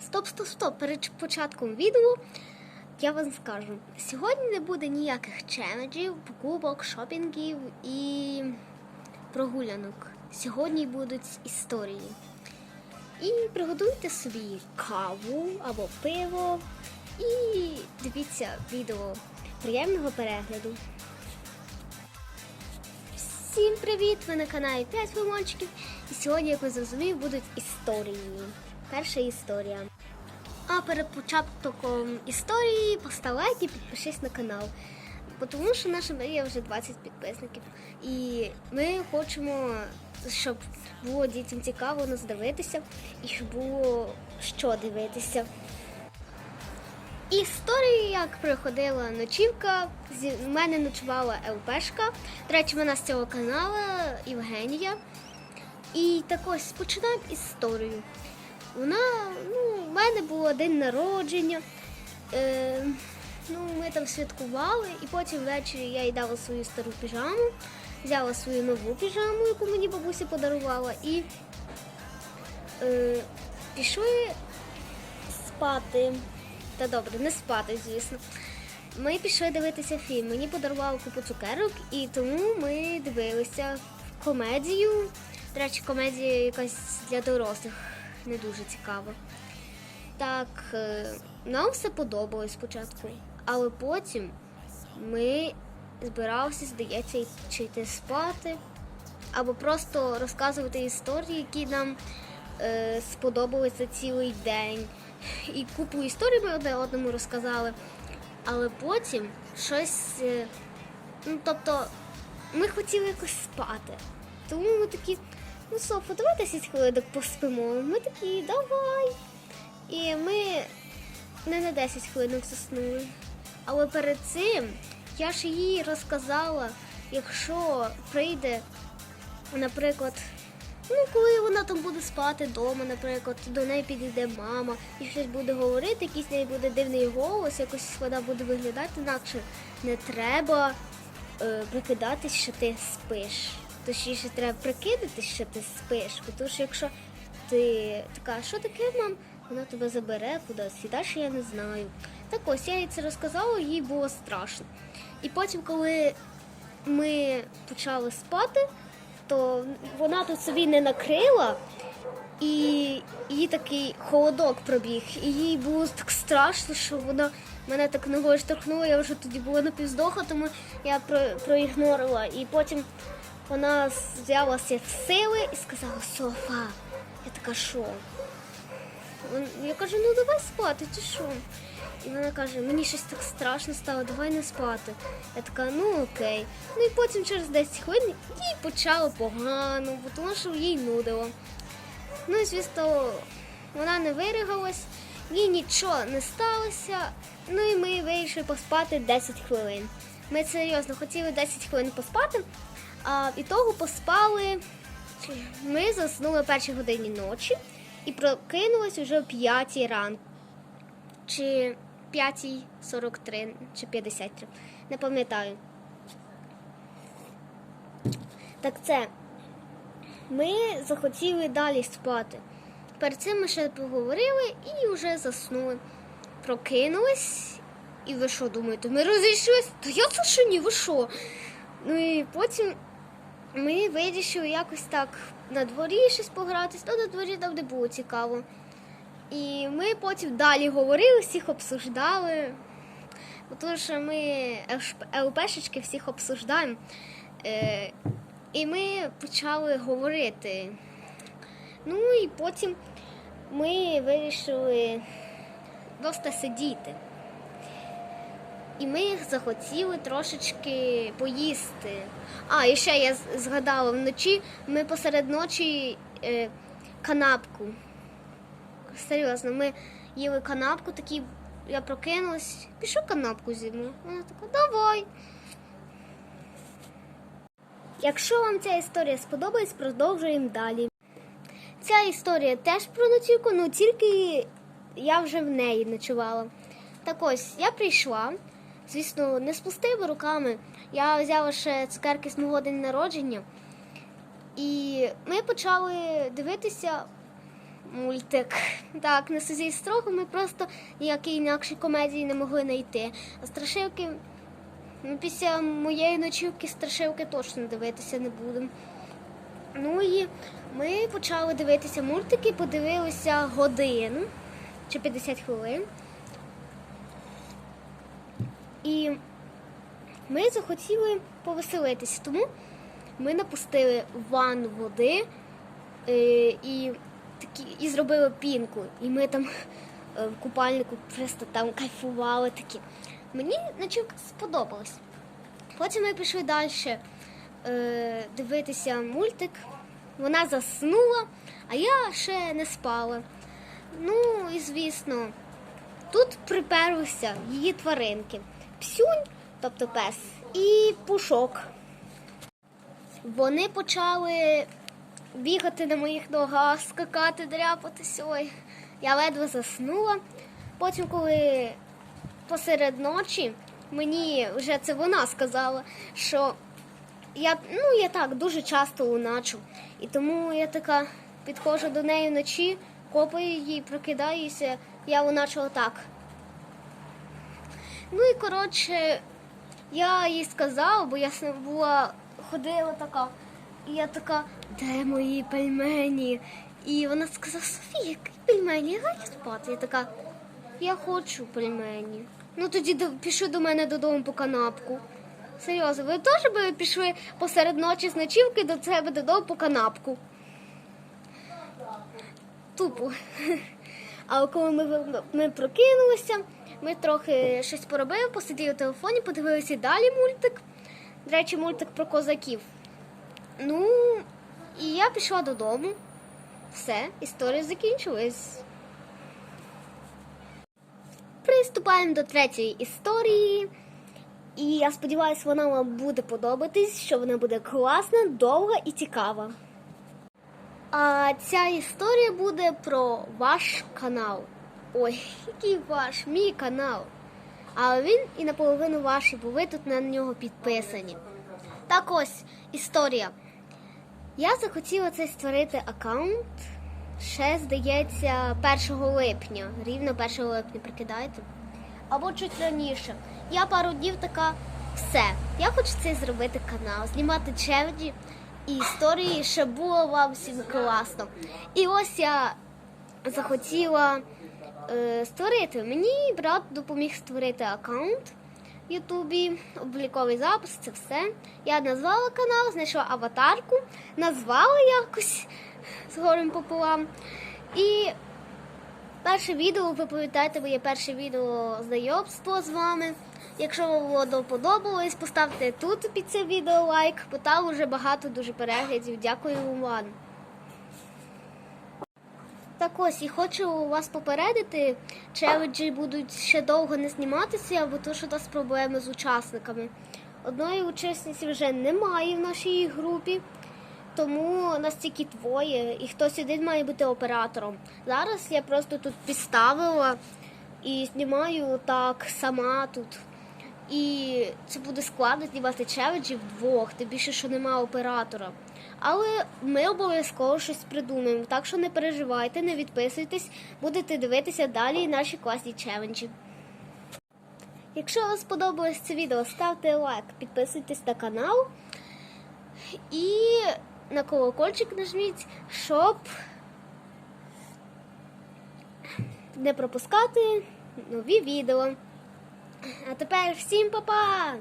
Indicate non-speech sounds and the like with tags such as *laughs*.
Стоп, стоп, стоп. Перед початком відео я вам скажу: сьогодні не буде ніяких челенджів, покупок, шопінгів і прогулянок. Сьогодні будуть історії. І приготуйте собі каву або пиво і дивіться відео. Приємного перегляду. Всім привіт! Ви на каналі 5 Филмончиків. І сьогодні, як ви зрозуміли, будуть історії. Перша історія. А перед початком історії постав лайк і підпишись на канал. Тому що наша мрія вже 20 підписників. І ми хочемо, щоб було дітям цікаво нас дивитися і щоб було що дивитися. Історія, як проходила ночівка, в мене ночувала ЛПшка. До речі, вона з цього каналу Євгенія. І так ось починаємо історію. Вона, ну, в мене було день народження. Е, ну, ми там святкували, і потім ввечері я їй дала свою стару піжаму, взяла свою нову піжаму, яку мені бабуся подарувала, і е, пішли спати. Та добре, не спати, звісно. Ми пішли дивитися фільм. Мені подарували купу цукерок, і тому ми дивилися комедію. До речі, комедія якась для дорослих не дуже цікава. Так, е, нам все подобалось спочатку, але потім ми збиралися, здається, чи спати, або просто розказувати історії, які нам е, сподобались цілий день. І купу історій ми одне одному розказали. Але потім щось. е, Ну, тобто, ми хотіли якось спати. Тому ми такі, ну Софа, давай 10 хвилин поспимо. Ми такі, давай. І ми не на 10 хвилин заснули. Але перед цим я ж їй розказала, якщо прийде, наприклад, ну коли вона там буде спати вдома, наприклад, до неї підійде мама і щось буде говорити, якийсь неї буде дивний голос, якось вона буде виглядати інакше. Не треба е, прикидатись, що ти спиш. Точніше, треба прикидатись, що ти спиш. Тому що якщо ти така, що таке, мам? Вона тебе забере кудись, і далі я не знаю. Так ось я їй це розказала, їй було страшно. І потім, коли ми почали спати, то вона тут собі не накрила, і їй такий холодок пробіг. І їй було так страшно, що вона мене так ногою штовхнула, я вже тоді була напівздоха, тому я про, проігнорила. І потім вона взялася в сили і сказала, Софа, я така що? Я кажу, ну давай спати, чи що? І вона каже, мені щось так страшно стало, давай не спати. Я така, ну окей. Ну і потім через 10 хвилин їй почало погано, бо тому що їй нудило. Ну і звісно, вона не виригалась, їй нічого не сталося. Ну і ми вирішили поспати 10 хвилин. Ми серйозно хотіли 10 хвилин поспати, а і того поспали. Ми заснули о першій годині ночі і прокинулись уже о 5 ранку. Чи 5.43, чи 53. Не пам'ятаю. Так це. Ми захотіли далі спати. Перед цим ми ще поговорили і вже заснули. Прокинулись. І ви що думаєте? Ми розійшлися? Та я це що ні, ви що? Ну і потім ми вирішили якось так на дворі щось погратись, ну на дворі там не було цікаво. І ми потім далі говорили, всіх обсуждали. Тому що ми ЛПшечки всіх обсуждаємо. Е, і ми почали говорити. Ну і потім ми вирішили просто сидіти. І ми захотіли трошечки поїсти. А, і ще я згадала вночі, ми посеред ночі е, канапку. Серйозно, ми їли канапку, такі, я прокинулась, пішов канапку з'їмо. Вона така, давай. Якщо вам ця історія сподобається, продовжуємо далі. Ця історія теж про ночівку, ну тільки я вже в неї ночувала. Так ось, я прийшла, звісно, не з пустими руками. Я взяла ще цукерки з мого день народження. І ми почали дивитися мультик. *laughs* Так, на сузі строго ми просто ніякі інакші комедії не могли знайти. А страшилки, ну, після моєї ночівки страшилки точно дивитися не будемо. Ну і ми почали дивитися мультики, подивилися годину чи 50 хвилин. І ми захотіли повеселитися, тому ми напустили в ванну води е, і, такі, і зробили пінку. І ми там е, в купальнику просто там кайфували такі. Мені ночівка сподобалась. Потім ми пішли далі е, дивитися мультик. Вона заснула, а я ще не спала. Ну і звісно, тут приперлися її тваринки. Псюнь, тобто пес, і пушок. Вони почали бігати на моїх ногах, скакати, дряпатись. Ой, я ледве заснула. Потім, коли посеред ночі, мені вже це вона сказала, що я, ну, я так дуже часто луначу. І тому я така підходжу до неї вночі, копаю її, прокидаюся, я луначу отак. Ну і коротше, я їй сказала, бо я була ходила така, і я така, де мої пельмені? І вона сказала, Софія, які пельмені? Лягай спати. Я така, я хочу пельмені. Ну тоді пішли до мене додому по канапку. Серйозно, ви теж би пішли посеред ночі з ночівки до себе додому по канапку. Тупо. *laughs* А коли ми, ми прокинулися, ми трохи щось поробили, посиділи в телефоні, подивилися далі мультик. До речі, мультик про козаків. Ну, і я пішла додому. Все, історія закінчилась. Приступаємо до третьої історії. І я сподіваюся, вона вам буде подобатись, що вона буде класна, довга і цікава. А ця історія буде про ваш канал. Ой, який ваш, мій канал. А він і наполовину ваш, бо ви тут на нього підписані. Так ось історія. Я захотіла цей створити аккаунт ще, здається, 1 липня. Рівно 1 липня, прикидаєте? Або чуть раніше. Я пару днів така, все. Я хочу це зробити канал, знімати челенджі і історії, щоб було вам всім класно. І ось я захотіла е, створити. Мені брат допоміг створити аккаунт в Ютубі, обліковий запис, це все. Я назвала канал, знайшла аватарку, назвала якось з горем пополам. І перше відео, ви пам'ятаєте, моє перше відео знайомство з вами. Якщо вам подобалось, поставте тут під це відео лайк, бо там вже багато дуже переглядів. Дякую вам. Так ось, і хочу вас попередити, челенджі будуть ще довго не зніматися, або то, що у нас проблеми з учасниками. Одної учасниці вже немає в нашій групі, тому нас тільки двоє, і хтось один має бути оператором. Зараз я просто тут підставила і знімаю так сама тут. І це буде складно знімати челенджі вдвох, тим більше, що нема оператора. Але ми обов'язково щось придумаємо, так що не переживайте, не відписуйтесь, будете дивитися далі наші класні челенджі. Якщо вам сподобалось це відео, ставте лайк, підписуйтесь на канал і на колокольчик нажміть, щоб не пропускати нові відео. А тепер всім па-па!